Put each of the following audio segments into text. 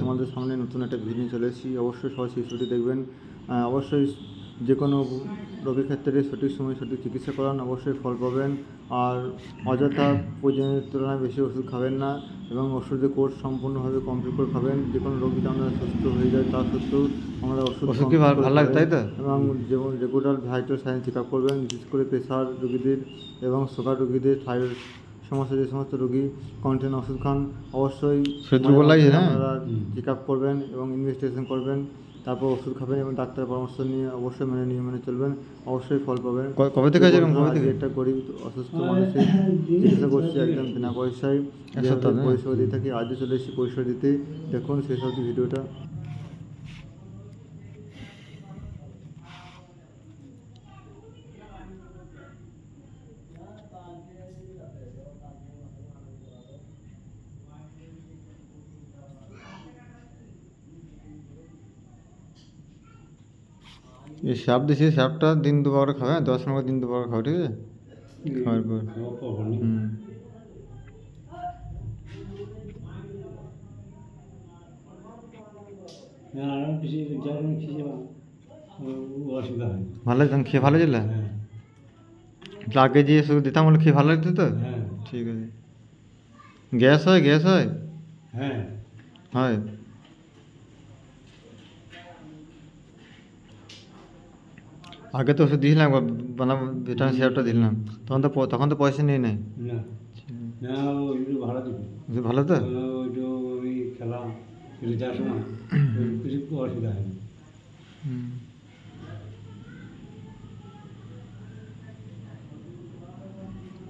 তোমাদের সামনে নতুন একটা ভিডিও নিয়ে চলে এসেছি। অবশ্যই সবাই শিশুটি দেখবেন। অবশ্যই যে কোনো রোগীর ক্ষেত্রে সঠিক সময়ে সঠিক চিকিৎসা করান অবশ্যই ফল পাবেন। আর অযথা প্রয়োজনের তুলনায় বেশি ওষুধ খাবেন না এবং ওষুধের কোর্স সম্পূর্ণভাবে কমপ্লিট করে খাবেন। যে কোনো রোগী আমরা সুস্থ হয়ে যায় তা সত্ত্বেও আমরা ওষুধ ভালো- লাগে, তাই তো? এবং যেমন regular vital sign check up করবেন বিশেষ করে প্রেশার রোগীদের এবং সুগার রোগীদের থাইরয়েড সমস্যা যে সমস্ত রোগী কন্টেন ওষুধ খান অবশ্যই না? আপনারা চেক আপ করবেন এবং ইনভেস্টিগেশন করবেন তারপর ওষুধ খাবেন এবং ডাক্তারের পরামর্শ নিয়ে অবশ্যই মেনে নিয়ে মেনে চলবেন অবশ্যই ফল পাবেন কবে থেকে এরকম? কবে থেকে? একটা গরিব অসুস্থ মানুষের চিকিৎসা করছি একদম বিনা পয়সায়? পরিষেবা দিয়ে থাকি আজও চলে এসেছি পরিষেবা দিতে দেখুন সেই সব ভিডিওটা এই স্যাপ দিছি স্যাপটা দিন দুবার করে খাবে হ্যাঁ? দশ মিনিট দিন দুবার খাবে ঠিক আছে? খাওয়ার পর। হুম ভালো তখন খেয়ে ভালো ছিল? আগে যে শুধু দিতাম বলে খেয়ে ভালো লাগতো তো? হ্যাঁ। ঠিক আছে। গ্যাস হয় গ্যাস হয়? হ্যাঁ। হয়? আগে তো ওষুধ দিয়েছিলাম একবার বানাম ভিটামিন সিরাপটা দিলাম তখন তো প- তখন তো পয়সা নিয়ে নেয় না না ওইগুলো ভাড়া দিবি ওষুধ ভালো তো ওইটা আমি খেলাম একটু যাওয়ার সময় ওই কিছু অসুবিধা হয়নি হুম।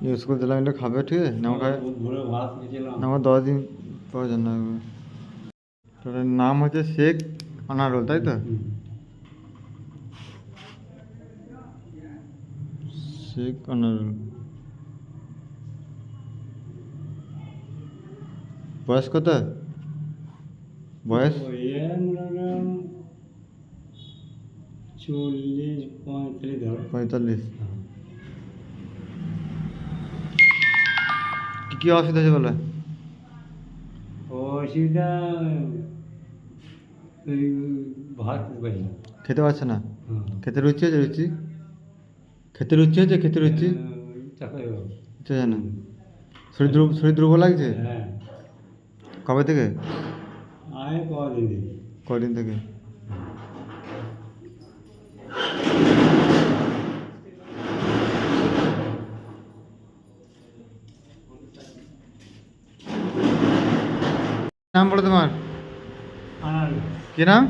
ইউজ করে দিলাম এটা খাবে ঠিক আছে না খাবে ভোরে ভাত খেয়েছিলাম না আমার দশ দিন প্রয়োজন না তোর নাম হচ্ছে শেখ আনারুল তাই তো হুম। শেখ আনারুল বয়স কত? বয়স? চল্লিশ পঁয়তাল্লিশ। কি কি অসুবিধা আছে বলে? অসুবিধা ভাত খেতে পারছে না। খেতে রুচি আছে রুচি? খেতে রুচি আছে খেতে রুচি চাকাই হচ্ছে শরীর দুর্বল শরীর দুর্বল লাগছে? হ্যাঁ। কবে থেকে? কদিন থেকে। নাম বলো তোমার? কি নাম?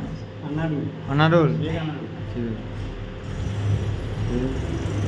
আনারু আনারুল। ঠিক আছে। 嗯。